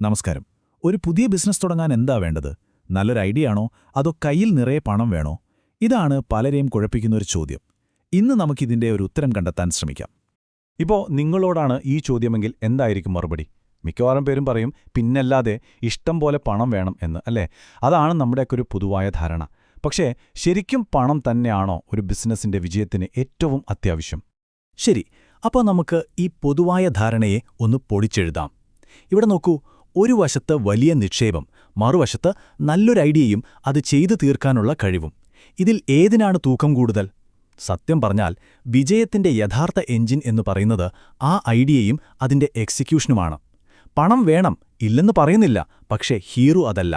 നമസ്കാരം. ഒരു പുതിയ ബിസിനസ് തുടങ്ങാൻ എന്താ വേണ്ടത്? നല്ലൊരു ഐഡിയ ആണോ? അതോ കയ്യിൽ നിറയെ പണം വേണോ? ഇതാണ് പലരെയും കുഴപ്പിക്കുന്ന ഒരു ചോദ്യം. ഇന്ന് നമുക്കിതിന്റെ ഒരു ഉത്തരം കണ്ടെത്താൻ ശ്രമിക്കാം. ഇപ്പോൾ നിങ്ങളോടാണ് ഈ ചോദ്യമെങ്കിൽ എന്തായിരിക്കും മറുപടി? മിക്കവാറും പേരും പറയും പിന്നല്ലാതെ ഇഷ്ടം പോലെ പണം വേണം എന്ന് അല്ലേ? അതാണ് നമ്മുടെയൊക്കെ ഒരു പൊതുവായ ധാരണ. പക്ഷേ ശരിക്കും പണം തന്നെയാണോ ഒരു ബിസിനസ്സിന്റെ വിജയത്തിന് ഏറ്റവും അത്യാവശ്യം? ശരി അപ്പോൾ നമുക്ക് ഈ പൊതുവായ ധാരണയെ ഒന്ന് പൊടിച്ചെഴുതാം ഇവിടെ നോക്കൂ ഒരു വശത്ത് വലിയ നിക്ഷേപം മറുവശത്ത് നല്ലൊരു ഐഡിയയും അത് ചെയ്തു തീർക്കാനുള്ള കഴിവും. ഇതിൽ ഏതിനാണ് തൂക്കം കൂടുതൽ? സത്യം പറഞ്ഞാൽ വിജയത്തിന്റെ യഥാർത്ഥ എഞ്ചിൻ എന്ന് പറയുന്നത് ആ ഐഡിയയും അതിന്റെ എക്സിക്യൂഷനുമാണ്. പണം വേണം ഇല്ലെന്ന് പറയുന്നില്ല പക്ഷേ ഹീറോ അതല്ല.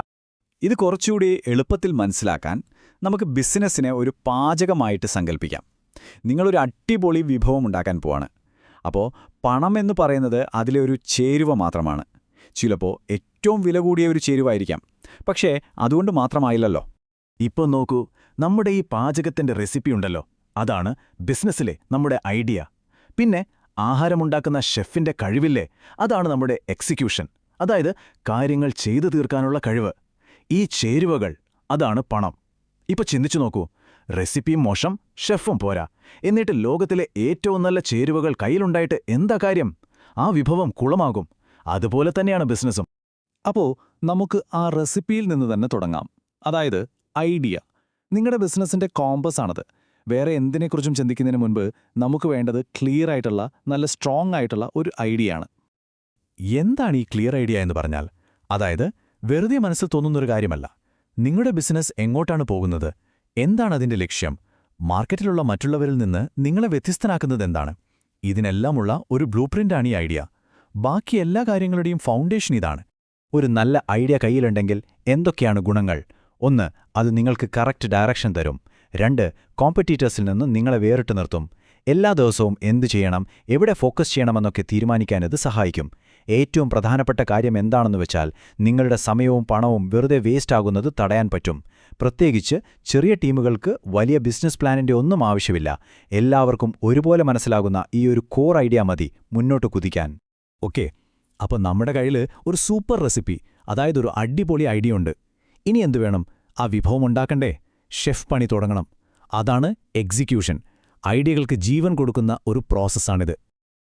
ഇത് കുറച്ചുകൂടി എളുപ്പത്തിൽ മനസ്സിലാക്കാൻ നമുക്ക് ബിസിനസ്സിനെ ഒരു പാചകമായിട്ട് സങ്കല്പിക്കാം നിങ്ങളൊരു അടിപൊളി വിഭവം ഉണ്ടാക്കാൻ പോവാണ്. അപ്പോൾ പണം എന്ന് പറയുന്നത് അതിലെ ഒരു ചേരുവ മാത്രമാണ്. ചിലപ്പോൾ ഏറ്റവും വില കൂടിയ ഒരു ചേരുവായിരിക്കാം. പക്ഷേ അതുകൊണ്ട് മാത്രമായില്ലല്ലോ. ഇപ്പോൾ നോക്കൂ നമ്മുടെ ഈ പാചകത്തിന്റെ റെസിപ്പി ഉണ്ടല്ലോ. അതാണ് ബിസിനസ്സിലെ നമ്മുടെ ഐഡിയ. പിന്നെ ആഹാരമുണ്ടാക്കുന്ന ഷെഫിന്റെ കഴിവില്ലേ? അതാണ് നമ്മുടെ എക്സിക്യൂഷൻ. അതായത് കാര്യങ്ങൾ ചെയ്തു തീർക്കാനുള്ള കഴിവ്. ഈ ചേരുവകൾ അതാണ് പണം. ഇപ്പൊ ചിന്തിച്ചു നോക്കൂ റെസിപ്പിയും മോശം ഷെഫും പോരാ. എന്നിട്ട് ലോകത്തിലെ ഏറ്റവും നല്ല ചേരുവകൾ കയ്യിലുണ്ടായിട്ട് എന്താ കാര്യം? ആ വിഭവം കുളമാകും. അതുപോലെ തന്നെയാണ് ബിസിനസ്സും. അപ്പോൾ നമുക്ക് ആ റെസിപ്പിയിൽ നിന്ന് തന്നെ തുടങ്ങാം. അതായത് ഐഡിയ. നിങ്ങളുടെ ബിസിനസ്സിന്റെ കോമ്പസ് ആണത്. വേറെ എന്തിനെക്കുറിച്ചും ചിന്തിക്കുന്നതിന് മുൻപ് നമുക്ക് വേണ്ടത് ക്ലിയർ ആയിട്ടുള്ള നല്ല സ്ട്രോങ് ആയിട്ടുള്ള ഒരു ഐഡിയ ആണ്. എന്താണ് ഈ ക്ലിയർ ഐഡിയ എന്ന് പറഞ്ഞാൽ? അതായത് വെറുതെ മനസ്സിൽ തോന്നുന്നൊരു കാര്യമല്ല. നിങ്ങളുടെ ബിസിനസ് എങ്ങോട്ടാണ് പോകുന്നത്? എന്താണ് അതിന്റെ ലക്ഷ്യം? മാർക്കറ്റിലുള്ള മറ്റുള്ളവരിൽ നിന്ന് നിങ്ങളെ വ്യത്യസ്തനാക്കുന്നത് എന്താണ്? ഇതിനെല്ലാമുള്ള ഒരു ബ്ലൂ പ്രിന്റാണ് ഈ ഐഡിയ. ബാക്കി എല്ലാ കാര്യങ്ങളുടെയും ഫൗണ്ടേഷൻ ഇതാണ്. ഒരു നല്ല ഐഡിയ കയ്യിലുണ്ടെങ്കിൽ എന്തൊക്കെയാണ് ഗുണങ്ങൾ? ഒന്ന് അത് നിങ്ങൾക്ക് കറക്റ്റ് ഡയറക്ഷൻ തരും. രണ്ട് കോമ്പറ്റീറ്റേഴ്സിൽ നിന്ന് നിങ്ങളെ വേറിട്ട് നിർത്തും. എല്ലാ ദിവസവും എന്തു ചെയ്യണം എവിടെ ഫോക്കസ് ചെയ്യണമെന്നൊക്കെ തീരുമാനിക്കാൻ ഇത് സഹായിക്കും. ഏറ്റവും പ്രധാനപ്പെട്ട കാര്യം എന്താണെന്ന് വെച്ചാൽ നിങ്ങളുടെ സമയവും പണവും വെറുതെ വേസ്റ്റ് ആകുന്നത് തടയാൻ പറ്റും. പ്രത്യേകിച്ച് ചെറിയ ടീമുകൾക്ക് വലിയ ബിസിനസ് പ്ലാനിന്റെ ഒന്നും ആവശ്യമില്ല. എല്ലാവർക്കും ഒരുപോലെ മനസ്സിലാകുന്ന ഈ ഒരു കോർ ഐഡിയ മതി മുന്നോട്ട് കുതിക്കാൻ. ഓക്കെ. അപ്പോൾ നമ്മുടെ കയ്യിൽ ഒരു സൂപ്പർ റെസിപ്പി അതായത് ഒരു അടിപൊളി ഐഡിയ ഉണ്ട്. ഇനി എന്തു വേണം? ആ വിഭവം ഉണ്ടാക്കണ്ടേ? ഷെഫ് പണി തുടങ്ങണം. അതാണ് എക്സിക്യൂഷൻ. ഐഡിയകൾക്ക് ജീവൻ കൊടുക്കുന്ന ഒരു പ്രോസസ്സാണിത്.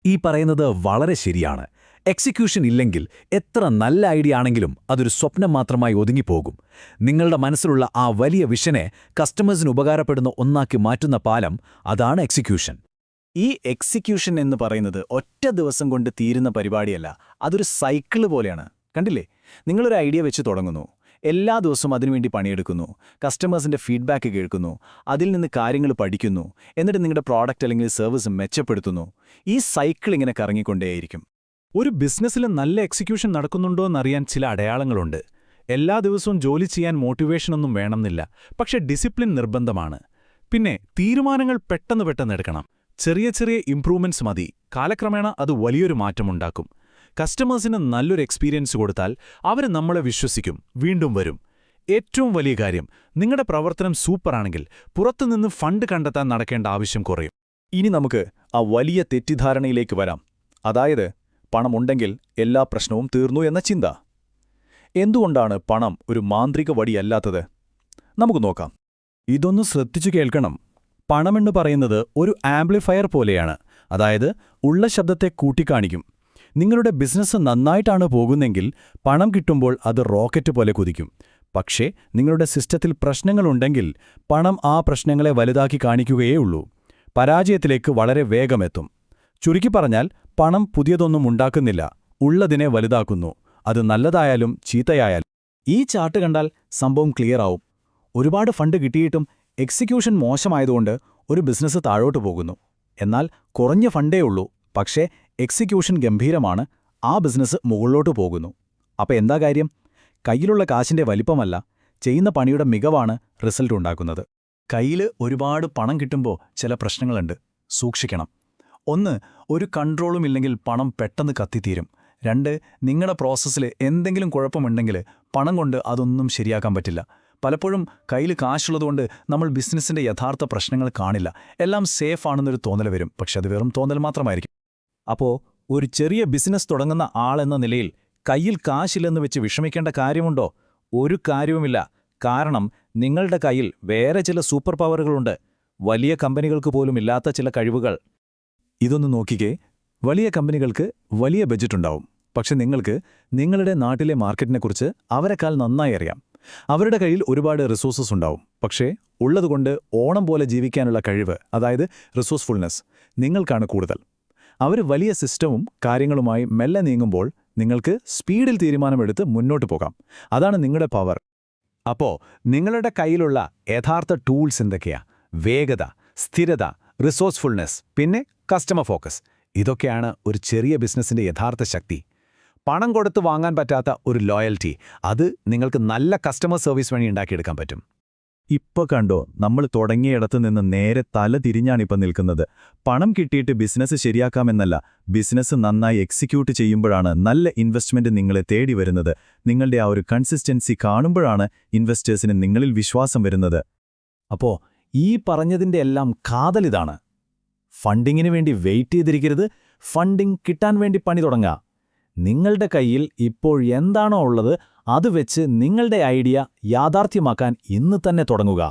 ഈ പറയുന്നത് വളരെ ശരിയാണ്. എക്സിക്യൂഷൻ ഇല്ലെങ്കിൽ എത്ര നല്ല ഐഡിയ ആണെങ്കിലും അതൊരു സ്വപ്നം മാത്രമായി ഒതുങ്ങിപ്പോകും. നിങ്ങളുടെ മനസ്സിലുള്ള ആ വലിയ വിഷനെ കസ്റ്റമേഴ്സിന് ഉപകാരപ്പെടുന്ന ഒന്നാക്കി മാറ്റുന്ന പാലം അതാണ് എക്സിക്യൂഷൻ. ഈ എക്സിക്യൂഷൻ എന്ന് പറയുന്നത് ഒറ്റ ദിവസം കൊണ്ട് തീരുന്ന പരിപാടിയല്ല. അതൊരു സൈക്കിൾ പോലെയാണ്. കണ്ടില്ലേ? നിങ്ങളൊരു ഐഡിയ വെച്ച് തുടങ്ങുന്നു. എല്ലാ ദിവസവും അതിനുവേണ്ടി പണിയെടുക്കുന്നു. കസ്റ്റമേഴ്സിന്റെ ഫീഡ്ബാക്ക് കേൾക്കുന്നു. അതിൽ നിന്ന് കാര്യങ്ങൾ പഠിക്കുന്നു. എന്നിട്ട് നിങ്ങളുടെ പ്രോഡക്റ്റ് അല്ലെങ്കിൽ സർവീസ് മെച്ചപ്പെടുത്തുന്നു. ഈ സൈക്കിൾ ഇങ്ങനെ കറങ്ങിക്കൊണ്ടേയിരിക്കും. ഒരു ബിസിനസ്സിൽ നല്ല എക്സിക്യൂഷൻ നടക്കുന്നുണ്ടോ എന്നറിയാൻ ചില അടയാളങ്ങളുണ്ട്. എല്ലാ ദിവസവും ജോലി ചെയ്യാൻ മോട്ടിവേഷനൊന്നും വേണമെന്നില്ല. പക്ഷെ ഡിസിപ്ലിൻ നിർബന്ധമാണ്. പിന്നെ തീരുമാനങ്ങൾ പെട്ടെന്ന് പെട്ടെന്ന് എടുക്കണം. ചെറിയ ചെറിയ ഇംപ്രൂവ്മെന്റ്സ് മതി. കാലക്രമേണ അത് വലിയൊരു മാറ്റമുണ്ടാക്കും. കസ്റ്റമേഴ്സിന് നല്ലൊരു എക്സ്പീരിയൻസ് കൊടുത്താൽ അവർ നമ്മളെ വിശ്വസിക്കും വീണ്ടും വരും. ഏറ്റവും വലിയ കാര്യം നിങ്ങളുടെ പ്രവർത്തനം സൂപ്പറാണെങ്കിൽ പുറത്തുനിന്ന് ഫണ്ട് കണ്ടെത്താൻ നടക്കേണ്ട ആവശ്യം കുറയും. ഇനി നമുക്ക് ആ വലിയ തെറ്റിദ്ധാരണയിലേക്ക് വരാം. അതായത് പണമുണ്ടെങ്കിൽ എല്ലാ പ്രശ്നവും തീർന്നു എന്ന ചിന്ത. എന്തുകൊണ്ടാണ് പണം ഒരു മാന്ത്രിക വടിയല്ലാത്തത് നമുക്ക് നോക്കാം. ഇതൊന്ന് ശ്രദ്ധിച്ചു കേൾക്കണം. പണമെന്ന് പറയുന്നത് ഒരു ആംപ്ലിഫയർ പോലെയാണ്. അതായത് ഉള്ള ശബ്ദത്തെ കൂട്ടിക്കാണിക്കും. നിങ്ങളുടെ ബിസിനസ് നന്നായിട്ടാണ് പോകുന്നെങ്കിൽ പണം കിട്ടുമ്പോൾ അത് റോക്കറ്റ് പോലെ കുതിക്കും. പക്ഷേ നിങ്ങളുടെ സിസ്റ്റത്തിൽ പ്രശ്നങ്ങളുണ്ടെങ്കിൽ പണം ആ പ്രശ്നങ്ങളെ വലുതാക്കി കാണിക്കുകയേ ഉള്ളൂ. പരാജയത്തിലേക്ക് വളരെ വേഗമെത്തും ചുരുക്കി പറഞ്ഞാൽ പണം പുതിയതൊന്നും ഉണ്ടാക്കുന്നില്ല. ഉള്ളതിനെ വലുതാക്കുന്നു. അത് നല്ലതായാലും ചീത്തയായാലും. ഈ ചാർട്ട് കണ്ടാൽ സംഭവം ക്ലിയർ ആവും. ഒരുപാട് ഫണ്ട് കിട്ടിയിട്ടും എക്സിക്യൂഷൻ മോശമായതുകൊണ്ട് ഒരു ബിസിനസ് താഴോട്ട് പോകുന്നു. എന്നാൽ കുറഞ്ഞ ഫണ്ടേ ഉള്ളൂ. പക്ഷേ എക്സിക്യൂഷൻ ഗംഭീരമാണ്. ആ ബിസിനസ് മുകളിലോട്ട് പോകുന്നു. അപ്പോൾ എന്താ കാര്യം? കയ്യിലുള്ള കാശിന്റെ വലിപ്പമല്ല. ചെയ്യുന്ന പണിയുടെ മികവാണ് റിസൾട്ട് ഉണ്ടാക്കുന്നത്. കയ്യിൽ ഒരുപാട് പണം കിട്ടുമ്പോൾ ചില പ്രശ്നങ്ങളുണ്ട്. സൂക്ഷിക്കണം. ഒന്ന് ഒരു കൺട്രോളും ഇല്ലെങ്കിൽ പണം പെട്ടെന്ന് കത്തിത്തീരും. രണ്ട് നിങ്ങളുടെ പ്രോസസ്സിൽ എന്തെങ്കിലും കുഴപ്പമുണ്ടെങ്കിൽ പണം കൊണ്ട് അതൊന്നും ശരിയാക്കാൻ പറ്റില്ല. പലപ്പോഴും കയ്യിൽ കാശുള്ളതുകൊണ്ട് നമ്മൾ ബിസിനസ്സിന്റെ യഥാർത്ഥ പ്രശ്നങ്ങൾ കാണില്ല. എല്ലാം സേഫ് ആണെന്നൊരു തോന്നൽ വരും. പക്ഷെ അത് വെറും തോന്നൽ മാത്രമായിരിക്കും. അപ്പോൾ ഒരു ചെറിയ ബിസിനസ് തുടങ്ങുന്ന ആളെന്ന നിലയിൽ കയ്യിൽ കാശില്ലെന്ന് വെച്ച് വിഷമിക്കേണ്ട കാര്യമുണ്ടോ? ഒരു കാര്യവുമില്ല. കാരണം നിങ്ങളുടെ കയ്യിൽ വേറെ ചില സൂപ്പർ പവറുകളുണ്ട് വലിയ കമ്പനികൾക്ക് പോലും ഇല്ലാത്ത ചില കഴിവുകൾ. ഇതൊന്ന് നോക്കിക്കേ. വലിയ കമ്പനികൾക്ക് വലിയ ബജറ്റ് ഉണ്ടാവും. പക്ഷെ നിങ്ങൾക്ക് നിങ്ങളുടെ നാട്ടിലെ മാർക്കറ്റിനെക്കുറിച്ച് അവരെക്കാൾ നന്നായി അറിയാം. അവരുടെ കയ്യിൽ ഒരുപാട് റിസോഴ്സസ് ഉണ്ടാവും. പക്ഷേ ഉള്ളതുകൊണ്ട് ഓണം പോലെ ജീവിക്കാനുള്ള കഴിവ് അതായത് റിസോഴ്സ്ഫുൾനെസ് നിങ്ങൾക്കാണ് കൂടുതൽ. അവർ വലിയ സിസ്റ്റവും കാര്യങ്ങളുമായി മെല്ലെ നീങ്ങുമ്പോൾ നിങ്ങൾക്ക് സ്പീഡിൽ തീരുമാനമെടുത്ത് മുന്നോട്ട് പോകാം. അതാണ് നിങ്ങളുടെ പവർ അപ്പോ നിങ്ങളുടെ കയ്യിലുള്ള യഥാർത്ഥ ടൂൾസ് എന്തൊക്കെയാ? വേഗത സ്ഥിരത റിസോഴ്സ്ഫുൾനെസ് പിന്നെ കസ്റ്റമർ ഫോക്കസ് ഇതൊക്കെയാണ് ഒരു ചെറിയ ബിസിനസ്സിന്റെ യഥാർത്ഥ ശക്തി. പണം കൊടുത്ത് വാങ്ങാൻ പറ്റാത്ത ഒരു ലോയൽറ്റി അത് നിങ്ങൾക്ക് നല്ല കസ്റ്റമർ സർവീസ് വഴി ഉണ്ടാക്കിയെടുക്കാൻ പറ്റും. ഇപ്പൊ കണ്ടോ നമ്മൾ തുടങ്ങിയിടത്ത് നിന്ന് നേരെ തല തിരിഞ്ഞാണിപ്പോ നിൽക്കുന്നത്. പണം കിട്ടിയിട്ട് ബിസിനസ് ശരിയാക്കാമെന്നല്ല ബിസിനസ് നന്നായി എക്സിക്യൂട്ട് ചെയ്യുമ്പോഴാണ് നല്ല ഇൻവെസ്റ്റ്മെന്റ് നിങ്ങളെ തേടി വരുന്നത്. നിങ്ങളുടെ ആ ഒരു കൺസിസ്റ്റൻസി കാണുമ്പോഴാണ് ഇൻവെസ്റ്റേഴ്സിന് നിങ്ങളിൽ വിശ്വാസം വരുന്നത്. അപ്പോ ഈ പറഞ്ഞതിന്റെ എല്ലാം കാതലിതാണ് ഫണ്ടിങ്ങിന് വേണ്ടി വെയിറ്റ് ചെയ്തിരിക്കരുത്. ഫണ്ടിംഗ് കിട്ടാൻ വേണ്ടി പണി തുടങ്ങുക. നിങ്ങളുടെ കയ്യിൽ ഇപ്പോൾ എന്താണോ ഉള്ളത് അത് വെച്ച് നിങ്ങളുടെ ഐഡിയ യാഥാർത്ഥ്യമാക്കാൻ ഇന്ന് തന്നെ തുടങ്ങുക.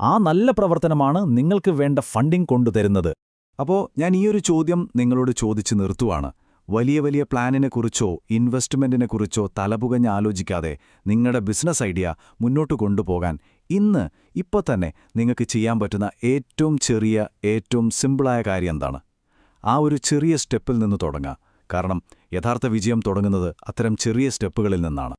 ആ നല്ല പ്രവർത്തനമാണ് നിങ്ങൾക്ക് വേണ്ട ഫണ്ടിംഗ് കൊണ്ടുതരുന്നത് അപ്പോൾ ഞാൻ ഈ ഒരു ചോദ്യം നിങ്ങളോട് ചോദിച്ചു നിർത്തുവാണ്. വലിയ വലിയ പ്ലാനിനെക്കുറിച്ചോ ഇൻവെസ്റ്റ്മെന്റിനെക്കുറിച്ചോ തലപുകഞ്ഞ് ആലോചിക്കാതെ നിങ്ങളുടെ ബിസിനസ് ഐഡിയ മുന്നോട്ട് കൊണ്ടുപോകാൻ ഇന്ന് ഇപ്പോൾ തന്നെ നിങ്ങൾക്ക് ചെയ്യാൻ പറ്റുന്ന ഏറ്റവും ചെറിയ ഏറ്റവും സിമ്പിളായ കാര്യം എന്താണ്? ആ ഒരു ചെറിയ സ്റ്റെപ്പിൽ നിന്ന് തുടങ്ങുക കാരണം യഥാർത്ഥ വിജയം തുടങ്ങുന്നത് അത്തരം ചെറിയ സ്റ്റെപ്പുകളിൽ നിന്നാണ്.